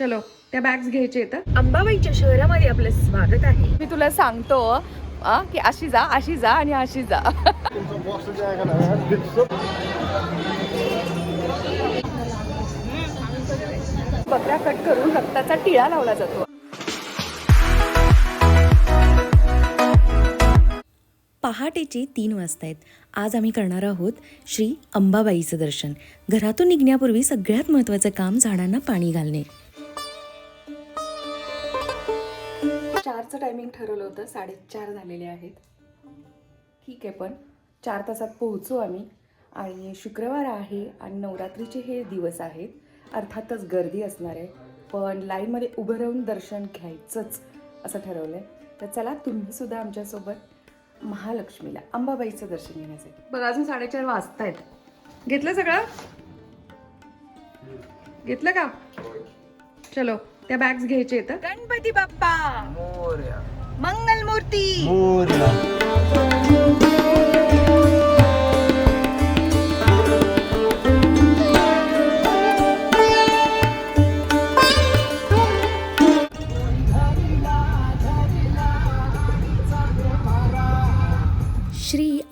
चलो त्या बॅग्स घ्यायचे तर अंबाबाईच्या शहरामध्ये आपलं स्वागत आहे. मी तुला सांगतो आ, की अशी जा अशी जा आणि अशी जा. बकरा कट करून रक्ताचा टिळा लावला जातो. पहाटेचे तीन वाजता आहेत. आज आम्ही करणार आहोत श्री अंबाबाईचं दर्शन. घरातून निघण्यापूर्वी सगळ्यात महत्त्वाचं काम झाडांना पाणी घालणे. टायमिंग ठरवलं होतं साडेचार झालेले आहेत. ठीक आहे पण चार तासात पोहोचू आम्ही. आणि शुक्रवार आहे आणि नवरात्रीचे हे दिवस आहेत. अर्थातच गर्दी असणार आहे. पण लाईनमध्ये उभं राहून दर्शन घ्यायचंच असं ठरवलं आहे तर चला तुम्ही सुद्धा आमच्यासोबत महालक्ष्मीला अंबाबाईचं दर्शन घेण्यासाठी. बघा अजून साडेचार वाजतायत. घेतलं सगळं? घेतलं का? चलो. त्या बॅग्स घ्यायचे तर गणपती बाप्पा! मंगल मूर्ती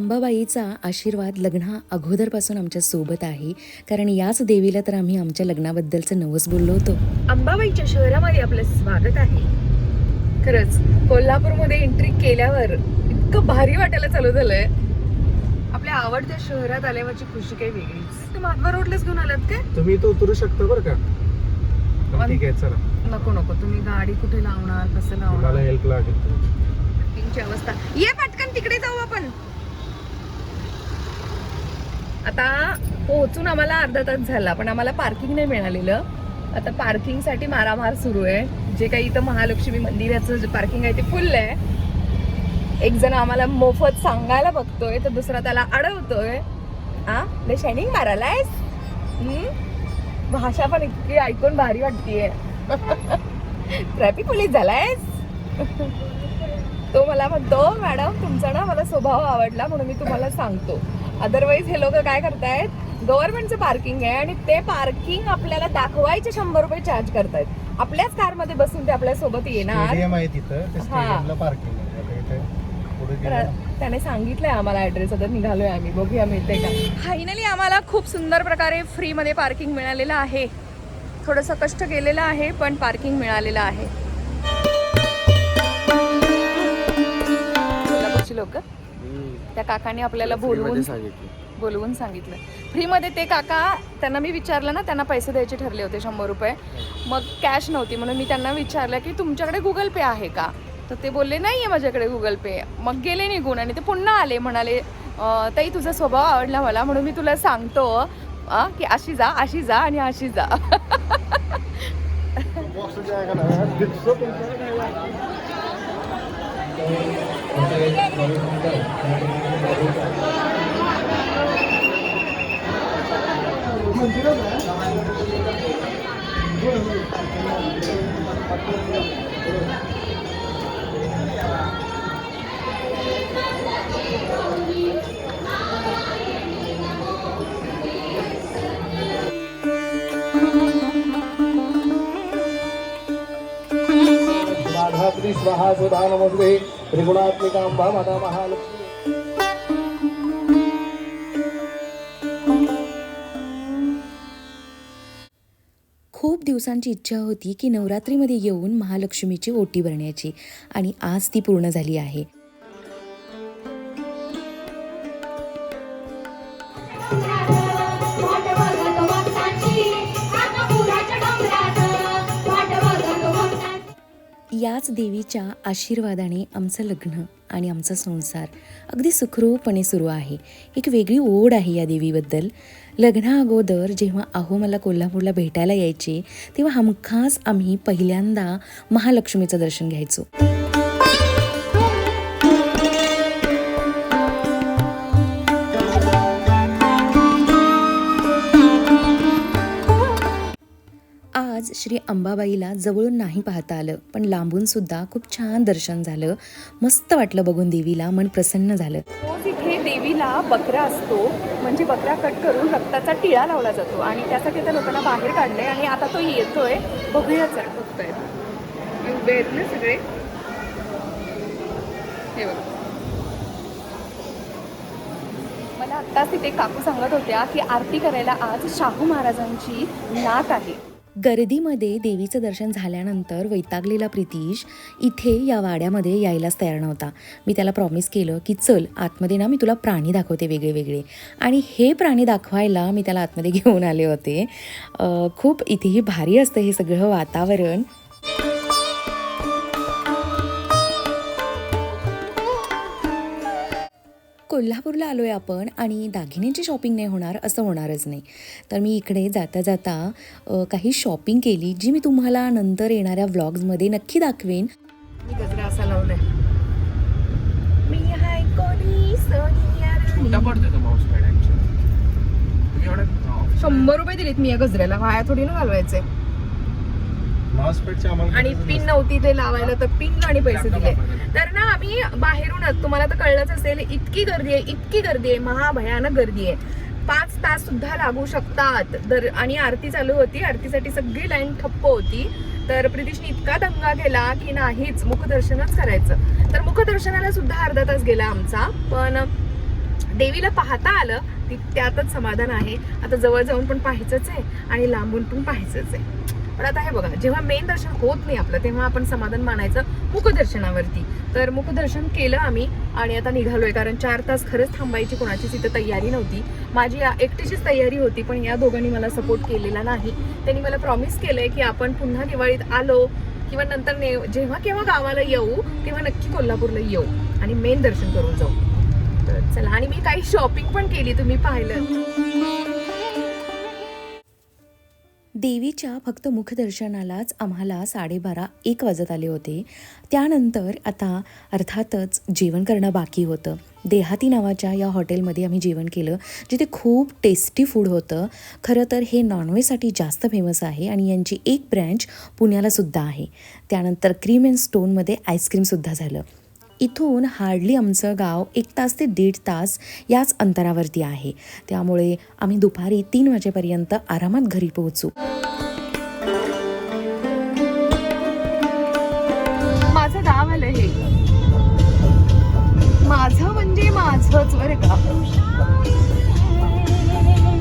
अंबाबाईचा आशीर्वाद लग्ना अगोदरपासून आमच्यासोबत आहे. कारण याच देवीला तर आम्ही आमच्या लग्नाबद्दलचं नवस बोललो होतो. अंबाबाईच्या शहरामध्ये आपलं स्वागत आहे. खरंच कोल्हापूरमध्ये एंट्री केल्यावर इतकं भारी वाटायला चालू झालंय. आपल्या आवडत्या शहरात आल्यावरची खुशी काही वेगळीच. तू महात्मा रोडलाच घेऊन आलात काय? तुम्ही इथं उतरू शकता बरं का? पण ठीक आहे चला. नको नको. तुम्ही गाडी कुठे लावणार? कसं लावणार? हेल्प लागेल. पार्किंगची अवस्था. ये पटकन तिकडे जाऊ आपण. आता पोहोचून आम्हाला अर्धा तास झाला पण आम्हाला पार्किंग नाही मिळालेलं. आता पार्किंगसाठी मारामार सुरू आहे. जे काही इथं महालक्ष्मी मंदिराचं जे पार्किंग आहे ते फुल आहे. एक जण आम्हाला मोफत सांगायला बघतोय तर दुसरा त्याला अडवतोय. हा लय शायनिंग मारायलायस आहेस भाषा पण इतकी ऐकून भारी वाटतीये. Traffic police झालायस? तो मला म्हणतो मॅडम तुमचा ना मला स्वभाव आवडला म्हणून मी तुम्हाला सांगतो. अदरवाईज हे लोक काय करतायत? गव्हर्नमेंटचं पार्किंग आहे आणि ते पार्किंग आपल्याला दाखवायचे शंभर रुपये चार्ज करतायत. आपल्याच कारमध्ये बसून ते आपल्यासोबत येणार. हा. त्याने सांगितलंय आम्हाला ऍड्रेस आता निघालोय आम्ही. बघूया मिळते का? फायनली आम्हाला खूप सुंदर प्रकारे फ्रीमध्ये पार्किंग मिळालेलं आहे. थोडंसं कष्ट केलेलं आहे पण पार्किंग मिळालेलं आहे. लोक? त्या काकाने आपल्याला बोलवून बोलवून सांगितलं. फ्रीमध्ये ते काका त्यांना मी विचारलं ना त्यांना पैसे द्यायचे ठरले होते शंभर रुपये. मग कॅश नव्हती म्हणून मी त्यांना विचारलं की तुमच्याकडे गुगल पे आहे का? तर ते बोलले नाही आहे माझ्याकडे गुगल पे मग गेले निघून आणि ते पुन्हा आले म्हणाले "अं, ताई तुझा स्वभाव आवडला मला म्हणून मी तुला सांगतो की अशी जा अशी जा आणि अशी जा. बॉक्स जागा ना यार, स्वाहा सुधा नमस्ते त्रिगुणात्मिका माता महालक्ष्मी खूप दिवसांची इच्छा होती की नवरात्रीमध्ये येऊन महालक्ष्मीची ओटी भरण्याची आणि आज ती पूर्ण झाली आहे. याच देवीच्या आशीर्वादाने आमचं लग्न आणि आमचा संसार अगदी सुखरूपपणे सुरू आहे. एक वेगळी ओढ आहे या देवीबद्दल. लग्नाअगोदर जेव्हा आहो मला कोल्हापूरला भेटायला यायचे तेव्हा हमखास आम्ही पहिल्यांदा महालक्ष्मीचं दर्शन घ्यायचो. आज श्री अंबाबाईला जवळून नाही पाहता आलं पण लांबून सुद्धा खूप छान दर्शन झालं. मस्त वाटलं बघून देवीला मन प्रसन्न झालं. तिथे देवीला बकरा असतो म्हणजे बकरा कट करून रक्ताचा टिळा लावला जातो आणि त्यासाठी त्या लोकांना बाहेर काढलंय आणि आता तो येतोय बघूया चल बघतोय ना सगळे? हे बघ. मला आत्ताच तिथे काकू सांगत होत्या की आरती करायला आज शाहू महाराजांची नात आहे. गर्दीमध्ये देवीचं दर्शन झाल्यानंतर वैतागलेला प्रितीश इथे या वाड्यामध्ये यायलाच तयार नव्हता. मी त्याला प्रॉमिस केलं की चल आतमध्ये ना मी तुला प्राणी दाखवते वेगळे वेगळे आणि हे प्राणी दाखवायला मी त्याला आतमध्ये घेऊन आले होते. खूप इथेही भारी असतं हे सगळं वातावरण. कोल्हापूरला आलो आहे आपण आणि दागिन्यांची शॉपिंग नाही होणार असं होणारच नाही. तर मी इकडे जाता जाता काही शॉपिंग केली जी मी तुम्हाला नंतर येणाऱ्या व्लॉग्समध्ये नक्की दाखवेन. मी गजरा असा लावलाय. मी हाय कोणी? शंभर रुपये दिलेत मी या गजऱ्याला. वाया थोडी ना घालवायचे आणि पिन नव्हती ते लावायला तर पिन आणि पैसे दिले. तर ना आम्ही बाहेरूनच तुम्हाला तर कळलंच असेल इतकी गर्दी आहे इतकी गर्दी आहे महाभयानक गर्दी आहे. पाच तास सुद्धा लागू शकतात. दर आणि आरती चालू होती आरतीसाठी सगळी लाईन ठप्प होती. तर प्रितीशने इतका दंगा केला की नाहीच मुखदर्शनच करायचं. तर मुखदर्शनाला सुद्धा अर्धा तास गेला आमचा पण देवीला पाहता आलं ती त्यातच समाधान आहे. आता जवळ जाऊन पण पाहायचंच आहे आणि लांबून पण पाहायचंच आहे. पण आता हे बघा जेव्हा मेन दर्शन होत नाही आपलं तेव्हा आपण समाधान मानायचं मुखदर्शनावरती. तर मुखदर्शन केलं आम्ही आणि आता निघालोय कारण चार तास खरंच थांबायची कोणाचीच इथं तयारी नव्हती. माझी एकटीचीच तयारी होती पण या दोघांनी मला सपोर्ट केलेला नाही. त्यांनी मला प्रॉमिस केलंय की आपण पुन्हा दिवाळीत आलो किंवा नंतर ने जेव्हा केव्हा गावाला येऊ तेव्हा नक्की कोल्हापूरला येऊ आणि मेन दर्शन करून जाऊ. तर चला आणि मी काही शॉपिंग पण केली तुम्ही पाहिलं. देवीच्या फक्त मुखदर्शनालाच आम्हाला साडेबारा एक वाजत आले होते. त्यानंतर आता अर्थातच जेवण करणं बाकी होतं. देहाती नावाच्या या हॉटेलमध्ये आम्ही जेवण केलं जिथे खूप टेस्टी फूड होतं. खरं तर हे नॉनव्हेजसाठी जास्त फेमस आहे आणि यांची एक ब्रँच पुण्यालासुद्धा आहे. त्यानंतर क्रीम अँड स्टोनमध्ये आईस्क्रीमसुद्धा झालं. इथून हार्डली आमचं गाव एक तास ते दीड तास याच अंतरावरती आहे. त्यामुळे आम्ही दुपारी तीन वाजेपर्यंत आरामात घरी पोहोचू. माझं गाव आलं हे. माझं म्हणजे माझंच बरं का.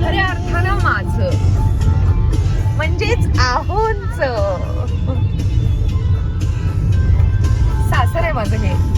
अरे अर्थानं माझं. म्हणजेच आहोंच सासर आहे माझं हे.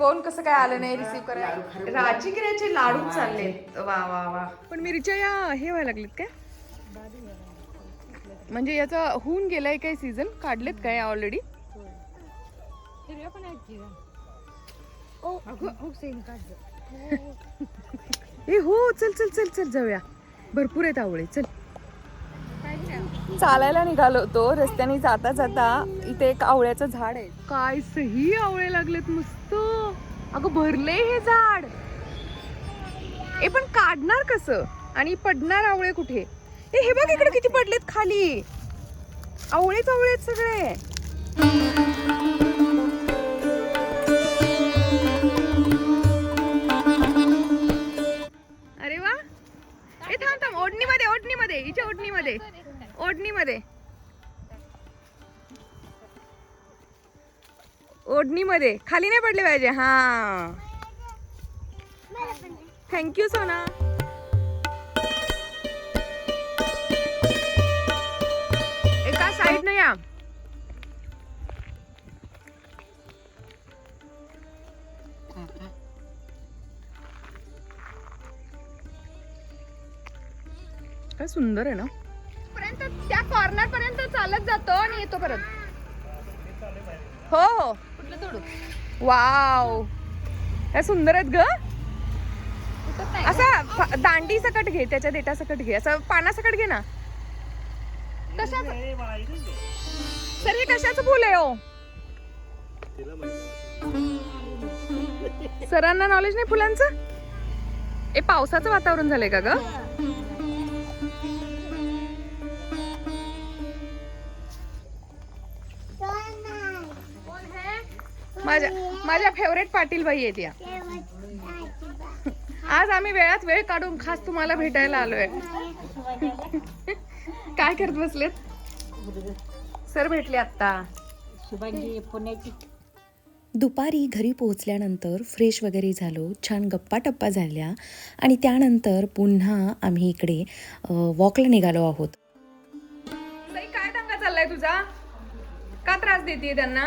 कोण कसं काय आलं नाही रिसीव्ह करायला? राजगिऱ्याचे लाडू चालले वा वा वा. पण मिरच्या या हे व्हायला लागलेत काय? म्हणजे याचा होऊन गेलाय काय सीझन काढलेत काय ऑलरेडी ए हो चल चल चल चल जाऊया. भरपूर आहेत आवळे चल. चालायला निघालो होतो. रस्त्याने जाता जाता तिथे एक आवळ्याचं झाड आहे. काय सही आवळे लागलेत मस्त. अगं भरले हे झाड. ए पण काढणार कसं? आणि पडणार आवळे कुठे? ए हे बघ इकडे किती पडलेत खाली. आवळेच आवळेच सगळे. अरे वा. ए थांब थांब. ओढणीमध्ये ओढणीमध्ये हिच्या ओढणीमध्ये. ओढणीमध्ये. ओढणीमध्ये. खाली नाही पडले पाहिजे. हा. Thank you Sona. एका साईड न या. काय सुंदर आहे ना. पर्यंत त्या कॉर्नर पर्यंत चालत जातो आणि येतो परत. हो हो. वाव. काय सुंदर आहेत ग. असा दांडी सकट घे त्याच्या देटा सकट घे. असं पाना सकट घे ना. कशाच? सर हे कशाचं फुल आहे हो? सरांना नॉलेज नाही फुलांचं? ए पावसाचं वातावरण झालंय का ग? माझ्या माझ्या फेवरेट पाटील बाई आहेत या. आज आम्ही वेळात वेळ काढून खास तुम्हाला भेटायला आलोय. काय करत बसलेत? सर भेटले आता दुपारी घरी पोहोचल्यानंतर फ्रेश वगैरे झालो छान गप्पा टप्पा झाल्या आणि त्यानंतर पुन्हा आम्ही इकडे वॉकला निघालो आहोत. काय दंगा चाललाय तुझा? का त्रास देते त्यांना?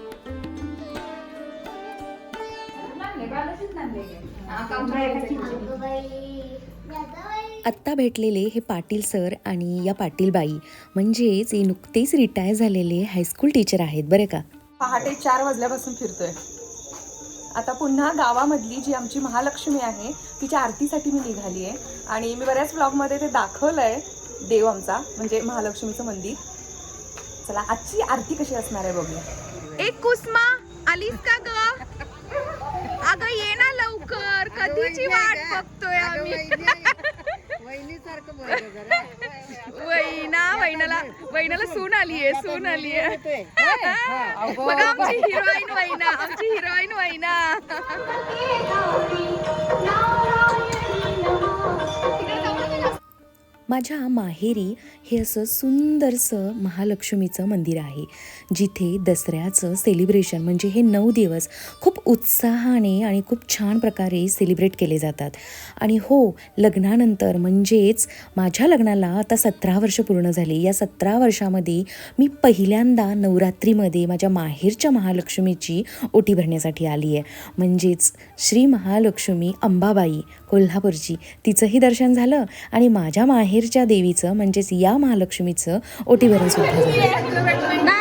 आत्ता भेटलेले हे पाटील सर आणि या पाटील बाई म्हणजेच हे नुकतेच रिटायर झालेले हायस्कूल टीचर आहेत बरं का? पहाटे चार वाजल्यापासून फिरतोय. आता पुन्हा गावामधली जी आमची महालक्ष्मी आहे तिच्या आरतीसाठी मी निघाली आहे आणि मी बऱ्याच ब्लॉगमध्ये ते दाखवलं आहे देव आमचा म्हणजे महालक्ष्मीचं मंदिर. चला आजची आरती कशी असणार आहे बघूया. एक कुसमा आलीस का ग? अगं ये लवकर कधीची वाट बघतोय आम्ही. वैना वैनाला वैनाला सून आलीये सून आलीये. बघा आमची हिरोईन वैना आमची हिरोईन वैना माझ्या माहेरी हे असं सुंदरसं महालक्ष्मीचं मंदिर आहे. जिथे दसऱ्याचं सेलिब्रेशन म्हणजे हे नऊ दिवस खूप उत्साहाने आणि खूप छान प्रकारे सेलिब्रेट केले जातात. आणि हो लग्नानंतर म्हणजेच माझ्या लग्नाला आता सतरा वर्ष पूर्ण झाली. या सतरा वर्षामध्ये मी पहिल्यांदा नवरात्रीमध्ये माझ्या माहेरच्या महालक्ष्मीची ओटी भरण्यासाठी आली आहे म्हणजेच श्री महालक्ष्मी अंबाबाई कोल्हापूरची. तिचंही दर्शन झालं आणि माझ्या माहेर काशीच्या देवीचं म्हणजेच या महालक्ष्मीचं ओटी भरण सुद्धा झालं.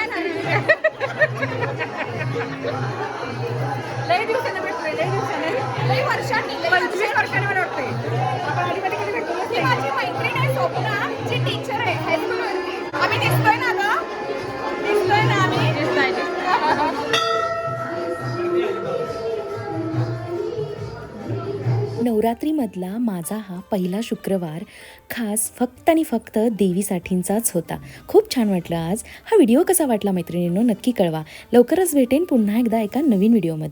नवरात्रीमधला माझा हा पहिला शुक्रवार खास फक्त आणि फक्त देवीसाठींचाच होता. खूप छान वाटलं आज. हा व्हिडिओ कसा वाटला मैत्रिणींनो नक्की कळवा. लवकरच भेटेन पुन्हा एकदा एका नवीन व्हिडिओमध्ये.